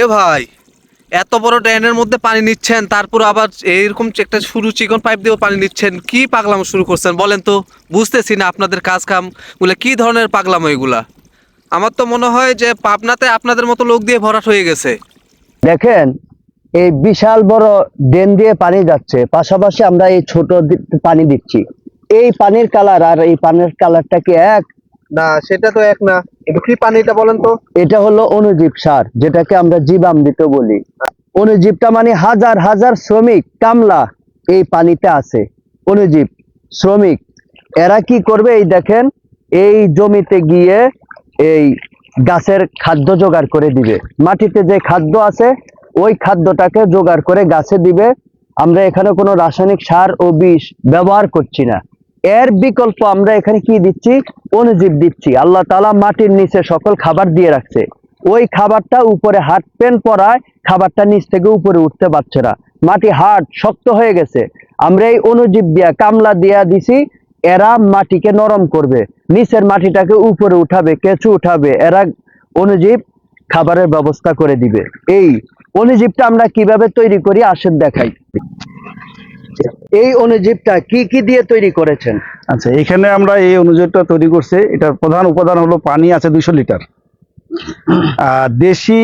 এ ভাই, এত বড় ড্রেনের মধ্যে পানি নিচ্ছেন, তারপর আবার এইরকম একটা শুরু চিকন পাইপ দিয়ে পানি নিচ্ছেন, কি পাগলামো শুরু করছেন বলেন তো? বুঝতেছি না আপনাদের কাজ কামগুলা, কি ধরনের পাগলামো এগুলা? আমার তো মনে হয় যে পাবনাতে আপনাদের মতো লোক দিয়ে ভরাট হয়ে গেছে। দেখেন, এই বিশাল বড় ড্রেন দিয়ে পানি যাচ্ছে, পাশাপাশি আমরা এই ছোট পানি দিচ্ছি। এই পানির কালার আর এই পানির কালারটা কি এক? না, সেটা তো এক না। একটু কি পানিটা বলেন তো। এটা হলো অনুজীব সার, যেটাকে আমরা জীবামৃত বলি। অনুজীবটা মানে হাজার হাজার শ্রমিক কামলা এই পানিতে আছে। অনুজীব শ্রমিক, এরা কি করবে এই দেখেন, এই জমিতে গিয়ে এই গাছের খাদ্য জোগাড় করে দিবে। মাটিতে যে খাদ্য আছে, ওই খাদ্যটাকে জোগাড় করে গাছে দিবে। আমরা এখানে কোনো রাসায়নিক সার ও বিষ ব্যবহার করছি না। এর বিকল্প আমরা এখানে কি দিচ্ছি? অনুজীব দিচ্ছি। আল্লাহ তালা মাটির নিচে সকল খাবার দিয়ে রাখছে। ওই খাবারটা উপরে হাট পেন পড়ায় খাবারটা নিচ থেকে উপরে উঠতে পারছে না। মাটি হার্ড শক্ত হয়ে গেছে। আমরা এই অনুজীব দিয়া কামলা দিয়া দিছি, এরা মাটিকে নরম করবে। নিচের মাটিটাকে উপরে উঠাবে, কেঁচু উঠাবে, এরা অনুজীব খাবারের ব্যবস্থা করে দিবে। এই অনুজীবটা আমরা কীভাবে তৈরি করি? আসেন দেখাই। এই অনুজীবটা কি কি দিয়ে তৈরি করেছেন? আচ্ছা এখানে আমরা এই অনুজীবটা তৈরি করছি। এটার প্রধান উপাদান হলো পানি, আছে দুশো লিটার। আর দেশি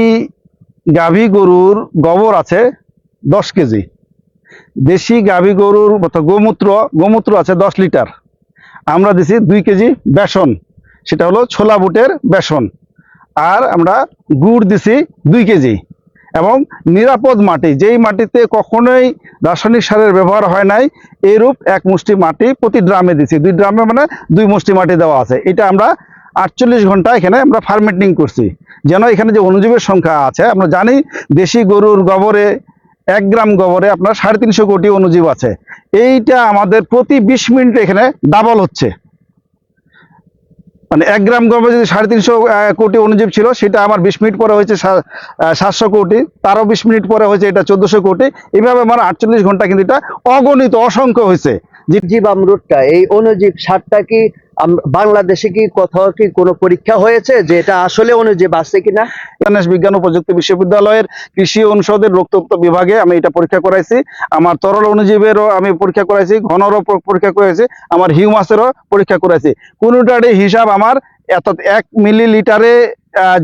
গাভী গরুর গোবর আছে দশ কেজি। দেশি গাভী গরুর গোমূত্র গোমূত্র আছে দশ লিটার। আমরা দিছি দুই কেজি বেসন, সেটা হলো ছোলা বুটের বেসন। আর আমরা গুড় দিছি দুই কেজি। এবং নিরাপদ মাটি, যেই মাটিতে কখনোই রাসায়নিক সারের ব্যবহার হয় নাই এরূপ এক মুষ্টি মাটি প্রতি ড্রামে দিছি। দুই ড্রামে মানে দুই মুষ্টি মাটি দেওয়া আছে। এটা আমরা আটচল্লিশ ঘণ্টা এখানে আমরা ফার্মেটিং করছি। যেন এখানে যে অনুজীবের সংখ্যা আছে, আমরা জানি দেশি গরুর গোবরে, এক গ্রাম গোবরে আপনার সাড়ে তিনশো কোটি অনুজীব আছে। এইটা আমাদের প্রতি বিশ মিনিটে এখানে ডাবল হচ্ছে। মানে এক গ্রাম গমে যদি সাড়ে তিনশো কোটি অনুজীব ছিল, সেটা আমার বিশ মিনিট পরে হয়েছে সাতশো কোটি, তারও বিশ মিনিট পরে হয়েছে এটা চোদ্দশো কোটি। এভাবে আমার আটচল্লিশ ঘণ্টা কিন্তু এটা অগণিত, অসংখ্য হয়েছে। যে জীব আমরুদটা এই অনুজীব সারটা কি বাংলাদেশে কি কোথাও কি কোনো পরীক্ষা হয়েছে যে এটা আসলে অনুজীব আছে কিনা? বাংলাদেশ বিজ্ঞান ও প্রযুক্তি বিশ্ববিদ্যালয়ের কৃষি অনুষদের রোগতত্ত্ব বিভাগে আমি এটা পরীক্ষা করাইছি। আমার তরল অনুজীবেরও আমি পরীক্ষা করাইছি ঘনরও পরীক্ষা করাইছি আমার হিউমাসেরও পরীক্ষা করাইছি। কোনোটারই হিসাব আমার এত এক মিলিলিটারে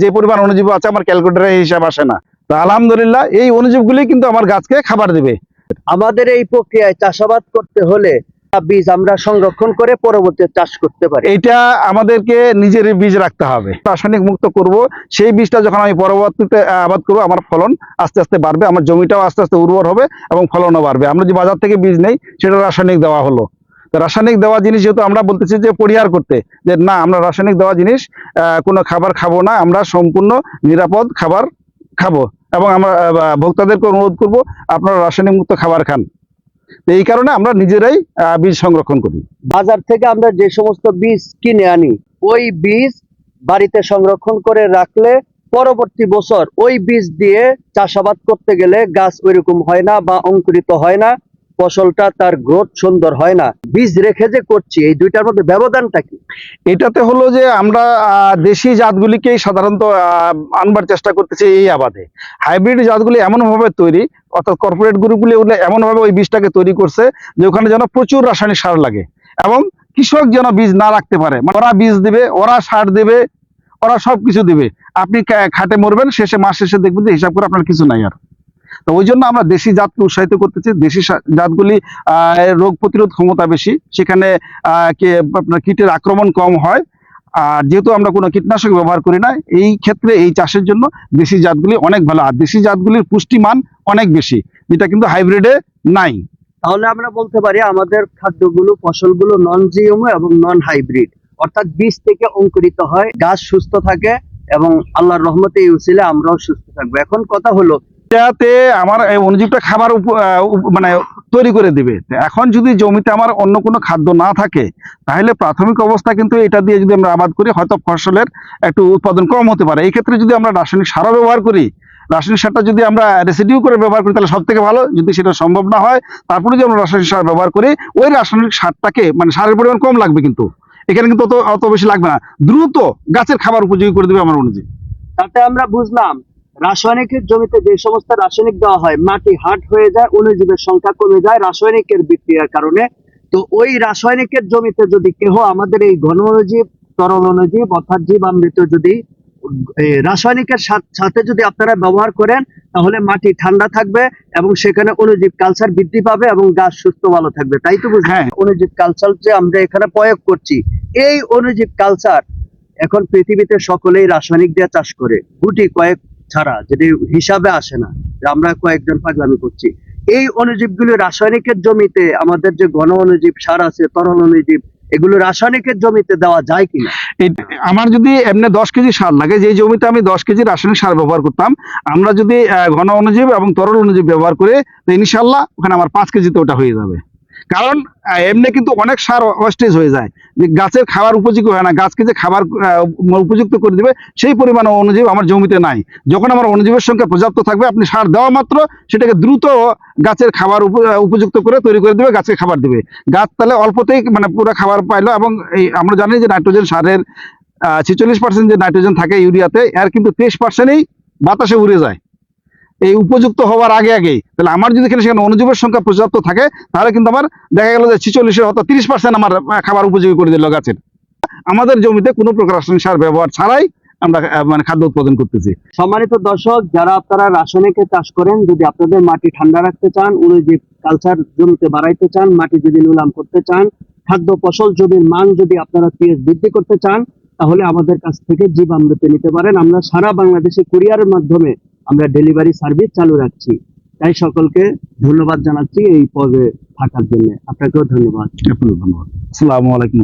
যে পরিমাণ অনুজীব আছে আমার ক্যালকুলেটারে হিসাব আসে না। তো আলহামদুলিল্লাহ এই অনুজীবগুলি কিন্তু আমার গাছকে খাবার দিবে। আমাদের এই প্রক্রিয়ায় চাষাবাদ করতে হলে বীজ আমরা সংরক্ষণ করে পরবর্তী চাষ করতে পারি। এটা আমাদেরকে নিজের বীজ রাখতে হবে। রাসায়নিক মুক্ত করব। সেই বীজটা যখন আমি পরবর্তীতে আবাদ করব, আমার ফলন আস্তে আস্তে বাড়বে, আমার জমিটাও আস্তে আস্তে উর্বর হবে এবং ফলনও বাড়বে। আমরা যে বাজার থেকে বীজ নেই, সেটা রাসায়নিক দেওয়া হলো। রাসায়নিক দেওয়া জিনিস যেহেতু আমরা বলতেছি যে পরিহার করতে, যে না, আমরা রাসায়নিক দেওয়া জিনিস কোনো খাবার খাব না, আমরা সম্পূর্ণ নিরাপদ খাবার খাব এবং আমরা ভোক্তাদেরকে অনুরোধ করব, আপনারা রাসায়নিক মুক্ত খাবার খান। এই কারণে আমরা নিজেরাই বীজ সংরক্ষণ করি। বাজার থেকে আমরা যে সমস্ত বীজ কিনে আনি, ওই বীজ বাড়িতে সংরক্ষণ করে রাখলে পরবর্তী বছর ওই বীজ দিয়ে চাষাবাদ করতে গেলে গাছ ওইরকম হয় না বা অঙ্কুরিত হয় না। ফসলটা তার গ্রোথ সুন্দর হয় না। বীজ রেখে যে করছি, এই দুইটার মধ্যে ব্যবধানটা কি? এটাতে হলো যে আমরা দেশি জাতগুলিকেই সাধারণত আনবার চেষ্টা করতেছি এই আবাদে। হাইব্রিড জাতগুলি এমনভাবে তৈরি, অর্থাৎ কর্পোরেট গ্রুপগুলি এমনভাবে ওই বীজটাকে তৈরি করছে যে ওখানে যেন প্রচুর রাসায়নিক সার লাগে এবং কৃষক যেন বীজ না রাখতে পারে। মানে ওরা বীজ দিবে, ওরা সার দেবে, ওরা সব কিছু দিবে। আপনি খাটে মরবেন, শেষে, মাস শেষে দেখবেন যে হিসাব করে আপনার কিছু নাই আর। তো ওই জন্য আমরা দেশি জাতকে উৎসাহিত করতেছি। দেশি জাতগুলি রোগ প্রতিরোধ ক্ষমতা বেশি। সেখানে আপনার কীটের আক্রমণ কম হয়। আর যেহেতু আমরা কোনো কীটনাশক ব্যবহার করি না, এই ক্ষেত্রে এই চাষের জন্য দেশি জাতগুলি অনেক ভালো। আর দেশি জাতগুলির পুষ্টিমান অনেক বেশি, যেটা কিন্তু হাইব্রিডে নাই। তাহলে আমরা বলতে পারি, আমাদের খাদ্যগুলো, ফসলগুলো নন জিএমও এবং নন হাইব্রিড অর্থাৎ বীজ থেকে অঙ্কুরিত হয়, গাছ সুস্থ থাকে এবং আল্লাহর রহমতে এই উচিলে আমরাও সুস্থ থাকব। এখন কথা হলো এটাতে আমার অনুজীবটা খাবার মানে তৈরি করে দিবে। এখন যদি জমিতে আমার অন্য কোনো খাদ্য না থাকে, তাহলে প্রাথমিক অবস্থা কিন্তু এটা দিয়ে যদি আমরা আবাদ করি, হয়তো ফসলের একটু উৎপাদন কম হতে পারে। এই ক্ষেত্রে যদি আমরা রাসায়নিক সারও ব্যবহার করি, রাসায়নিক সারটা যদি আমরা রেসিডিউ করে ব্যবহার করি, তাহলে সব থেকে ভালো। যদি সেটা সম্ভব না হয়, তারপরে যদি আমরা রাসায়নিক সার ব্যবহার করি, ওই রাসায়নিক সারটাকে মানে সারের পরিমাণ কম লাগবে কিন্তু। এখানে কিন্তু অত অত বেশি লাগবে না। দ্রুত গাছের খাবার উপযোগী করে দেবে আমার অনুজীব তাতে আমরা বুঝলাম রাসায়নিকের জমিতে যে সমস্ত রাসায়নিক দেওয়া হয় মাটি হার্ড হয়ে যায় অনুজীবের সংখ্যা কমে যায় রাসায়নিকের বিক্রিয়ার কারণে। তো ওই রাসায়নিকের জমিতে যদি কেহ আমাদের এই ঘন অনুজীব তরল অনুজীব অর্থাৎ জীবামৃত যদি রাসায়নিকের সাথে যদি আপনারা ব্যবহার করেন তাহলে মাটি ঠান্ডা থাকবে এবং সেখানে অনুজীব কালচার বৃদ্ধি পাবে এবং গাছ সুস্থ ভালো থাকবে। তাই তো বুঝলেন? হ্যাঁ। অনুজীব কালচার যে আমরা এখানে প্রয়োগ করছি এই অনুজীব কালচার এখন পৃথিবীতে সকলেই রাসায়নিক দিয়ে চাষ করে। গুটি কয়েক ছাড়া যেটি হিসাবে আসে না আমরা কয়েকজন পাগলামি করছি। এই অনুজীবগুলো রাসায়নিকের জমিতে, আমাদের যে ঘন অনুজীব সার আছে, তরল অনুজীব এগুলো রাসায়নিকের জমিতে দেওয়া যায় এই- আমার যদি এমনি দশ কেজি সার লাগে, যে জমিতে আমি দশ কেজি রাসায়নিক সার ব্যবহার করতাম, আমরা যদি ঘন অনুজীব এবং তরল অনুজীব ব্যবহার করে ইনশাল্লাহ ওখানে আমার পাঁচ কেজিতে ওটা হয়ে যাবে। কারণ এমনি কিন্তু অনেক সার ওয়েস্টেজ হয়ে যায়। যে গাছের খাবার উপযোগী হয় না, গাছকে যে খাবার উপযুক্ত করে দিবে, সেই পরিমাণ অনুজীব আমার জমিতে নাই। যখন আমার অনুজীবের সংখ্যা পর্যাপ্ত থাকবে, আপনি সার দেওয়া মাত্র, সেটাকে দ্রুত গাছের খাবার উপ- উপযুক্ত করে তৈরি করে দিবে গাছকে খাবার দিবে। গাছ তাহলে অল্পতেই মানে পুরো খাবার পাইলো এবং এই, আমরা জানি যে নাইট্রোজেন সারের ছেচল্লিশ পার্সেন্ট যে নাইট্রোজেন থাকে ইউরিয়াতে, এর কিন্তু তেইশ পার্সেন্টই বাতাসে উড়ে যায়। এই উপযুক্ত হওয়ার আগে আগেই। তাহলে আমার যদি এখানে সেখানে অনুজীবের সংখ্যা পর্যাপ্ত থাকে, তাহলে কিন্তু আমার দেখা গেল যে ছিচল্লিশের হয়তো তিরিশ পার্সেন্ট আমার খাবার উপযোগী করে দিল গাছের। আমাদের জমিতে কোনো প্রকার রাসায়নিক সার ব্যবহার ছাড়াই আমরা মানে খাদ্য উৎপাদন করতেছি। সম্মানিত দর্শক, যারা আপনারা রাসায়নিকের চাষ করেন, যদি আপনাদের মাটি ঠান্ডা রাখতে চান অনুজীব কালচার জমিতে বাড়াইতে চান, মাটি যদি নিলাম করতে চান, খাদ্য ফসল জমির মান যদি আপনারা পিএস বৃদ্ধি করতে চান, তাহলে আমাদের কাছ থেকে জীবামৃত নিতে পারেন। আমরা সারা বাংলাদেশে কুরিয়ারের মাধ্যমে আমরা ডেলিভারি সার্ভিস চালু রাখছি। তাই সকলকে ধন্যবাদ জানাচ্ছি এই পদে থাকার জন্য। আপনাকেও ধন্যবাদ। ধন্যবাদ। আসসালামু আলাইকুম